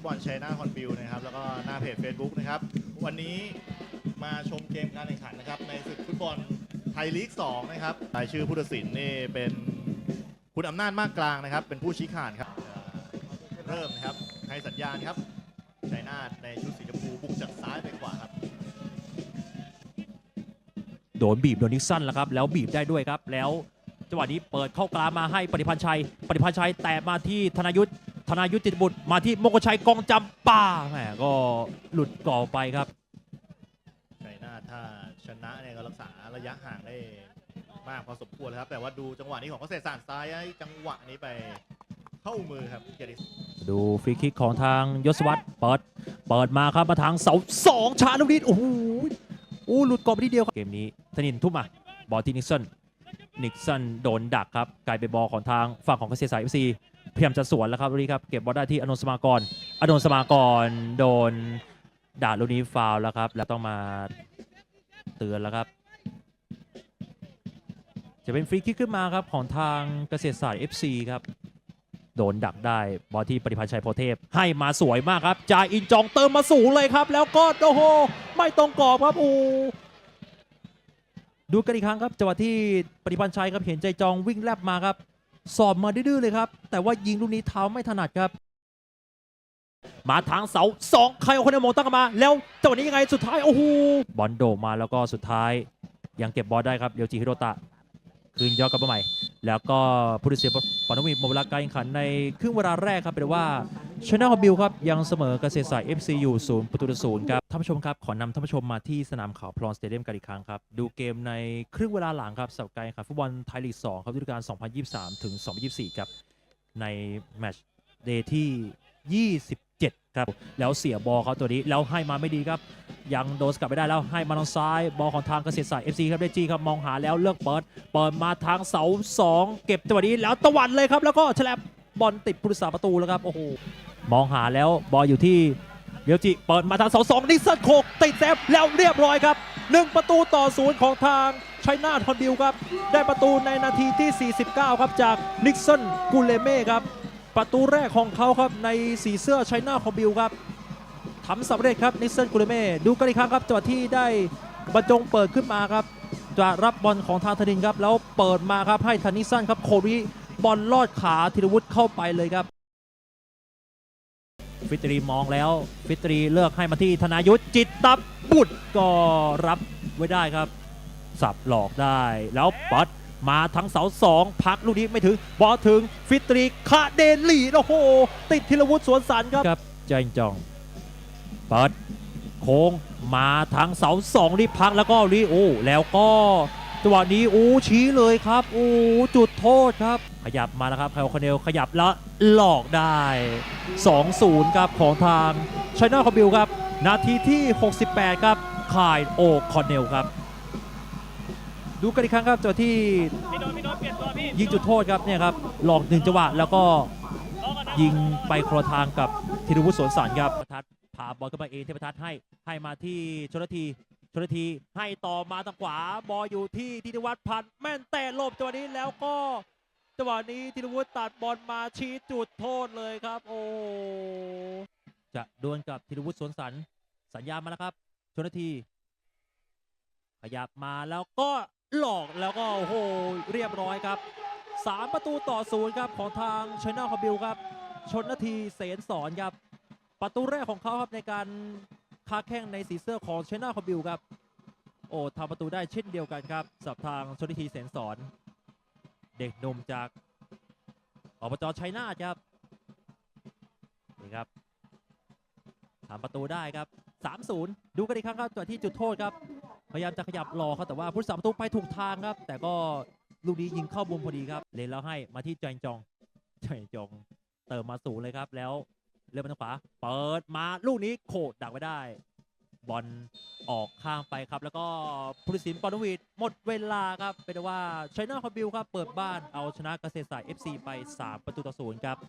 ตบอลชัยนาคอนบิวนะครับแล้วก็หน้าเพจ Facebook นะครับ วันนี้มาชมเกมการแข่งขันนะครับในศึกฟุตบอลไทยลีก 2 นะครับรายชื่อผู้ตัดสินนี่เป็นคุณอำนาจมากกลางนะครับ เป็นผู้ชี้ขาดครับ เริ่มนะครับให้สัญญาณครับชัยนาทในชุดสีชมพูบุกจากซ้ายไปขวาครับโดนบีบโดนนิกสันแล้วครับ แล้วบีบได้ด้วยครับ แล้วจังหวะนี้เปิดเข้ากลางมาให้ปฏิพันธ์ชัย ปฏิพันธ์ชัยแตะมาที่ธนยุทธ ธนายุทธจิตบุตรมาที่มงคลชัยกองจำป่าแหมก็หลุดก่อไปครับชัยนาทถ้าชนะเนี่ยก็รักษาระยะห่างได้มากพอสมควรเลยครับ แต่ว่าดูจังหวะนี้ของเกษตรศาสตร์ซ้ายให้จังหวะนี้ไปเข้ามือครับเกียรติศักดิ์ดูฟรีคิกของทางยศวัตรเปิด เปิดมาครับมาทางเสาสองชาลูกนี้โอ้โหอู้หลุดกรอบไปทีเดียวครับเกมนี้ธนินทุ่มมาบอลที่นิกสันนิกสันโดนดักครับกลายเป็นบอลของทางฝั่งของเกษตรศาสตร์เอฟซี พยายามจะสวนแล้วครับลูกนี้ครับเก็บบอลได้ที่อนนท์สมากรอนนท์สมากรโดนด่าลูกนี้ฟาวแล้วครับ แล้วต้องมาเตือนแล้วครับ จะเป็นฟรีคิกขึ้นมาครับของทางเกษตรศาสตร์ FC ครับโดนดักได้บอลที่ปฏิพันธ์ชัยโพเทพ ให้มาสวยมากครับจ่ายอินจองเติมมาสูงเลยครับ แล้วก็โอ้โหไม่ตรงกรอบครับอ้ดูกันอีกครั้งครับจังหวะที่ปฏิพันธ์ชัยครับเห็นใจจองวิ่งแลบมาครับ สอบมาดื้อเลยครับ แต่ว่ายิงลูกนี้เท้าไม่ถนัดครับ มาทางเสาสองใครเอาคนในโมงตั้งกันมา แล้วจังหวะนี้ยังไงสุดท้ายโอ้โหบอลโดมาแล้วก็สุดท้าย ยังเก็บบอลได้ครับเดียวจิฮิโรตะคืนยอดกลับมาใหม่ แล้วก็ผู้ตัดสินปอนวิทย์หมดเวลาการแข่งขันในครึ่งเวลาแรกครับเป็นว่า ชนะฮอบิลครับ ยังเสมอเกษตรศาสตร์ FC อยู่ศูนย์ประตูศูนย์ครับท่านผู้ชมครับ ขอนำท่านผู้ชมมาที่สนามข่าวพลอนสเตเดียมกันอีกครั้งครับ ดูเกมในครึ่งเวลาหลังครับสำหรับการแข่งขันฟุตบอลไทยลีก 2 ครับฤดูกาล 2023 ถึง 2024 ครับ ในแมตช์เดย์ที่ 27 ครับ แล้วเสียบอลเขาตัวนี้ แล้วให้มาไม่ดีครับ ยังโดนสกัดไม่ได้แล้วให้มาทางซ้าย บอลของทางเกษตรศาสตร์ FC ครับได้จีครับมองหาแล้วเลือกเปิดเปิดมาทางเสา 2 เก็บจังหวะนี้แล้วตะวันเลยครับแล้วก็แฉลบ บอลติดผู้รักษาประตูแล้วครับโอ้โหมองหาแล้วบอลอยู่ที่เดียวจิเปิดมาทางเสาสองนิสันโคกติดเซฟแล้วเรียบร้อยครับ 1 ประตูต่อศูนย์ของทางชัยนาทอนบิวครับ ได้ประตูในนาทีที่ 49 ครับจากนิกสันกูเลเม่ครับ ประตูแรกของเขาครับในสีเสื้อชัยนาทคอนบิวครับทำสำเร็จครับนิสเซนกุลเม่ดูกันอีกครั้งครับจังหวะที่ได้บรรจงเปิดขึ้นมาครับจะรับบอลของทางธนินครับแล้วเปิดมาครับให้ธนิสันครับโคริ บอลลอดขาธีรวุฒิเข้าไปเลยครับ ฟิตรีมองแล้ว ฟิตรีเลือกให้มาที่ธนายุทธจิตตับบุตรก็รับไว้ได้ครับ สับหลอกได้แล้วปัดมาทั้งเสาสองพักลูกนี้ไม่ถึง บอลถึงฟิตรีคาเดนลีโอ้โห ติดธีรวุฒิสวนสันครับครับใจจองเปิดโค้งมาทางเสาสองรีพักแล้วก็รีโอแล้วก็ จังหวะนี้โอ้ชี้เลยครับโอ้จุดโทษครับ ขยับมาแล้วครับไคลคอนเนลขยับแล้วหลอกได้ 2-0ครับของทางชัยนาคอมบิลครับ นาทีที่ 68 ครับคายโอคอนเนลครับ ดูกันอีกครั้งครับจังหวะที่ยิงจุดโทษครับเนี่ยครับหลอกหนึ่งจังหวะแล้วก็ยิงไปคนละทางกับธีรวุฒิสวนสันครับประทัดพาบอลขึ้นมาเองเทพทัศน์ให้ให้มาที่ชนที ชนทีให้ต่อมาทางขวาบอลอยู่ที่ธีรวัตรพันธ์แม่นแต่หลบจังหวะนี้แล้วก็จังหวะนี้ธีรวุฒิตัดบอลมาชี้จุดโทษเลยครับ โอ้จะดวลกับธีรวุฒิสวนสันสัญญามาแล้วครับชนที ขยับมาแล้วก็หลอกแล้วก็โอ้โหเรียบร้อยครับสามประตูต่อศูนย์ครับของทางชยนาคอบิลครับ ชนนาทีเสนสอนครับ ประตูแรกของเขาครับในการ ค้าแข้งในสีเสื้อของชยนาคอบิลครับ โอ้ทำประตูได้เช่นเดียวกันครับสับทางชนนาทีเสนสอน เด็กหนุ่มจากอบจชัยนาทครับนี่ครับทำประตูได้ครับ 3-0 ดูกันอีกครั้งครับตัวที่จุดโทษครับ พยายามจะขยับรอเขาแต่ว่าผู้รักษาประตูไปถูกทางครับ แต่ก็ลูกนี้ยิงเข้ามุมพอดีครับ เลนแล้วให้มาที่จางจองจางจอง เติมมาสูงเลยครับแล้ว เลื่อนมาทางขวา เปิดมาลูกนี้โขดดักไว้ได้ บอลออกข้างไปครับ แล้วก็ผู้ตัดสินปอนวิทหมดเวลาครับ เป็นว่าชัยนาทคอมบิลครับ เปิดบ้านเอาชนะเกษตรศาสตร์ FC ไป 3 ประตูต่อศูนย์ครับ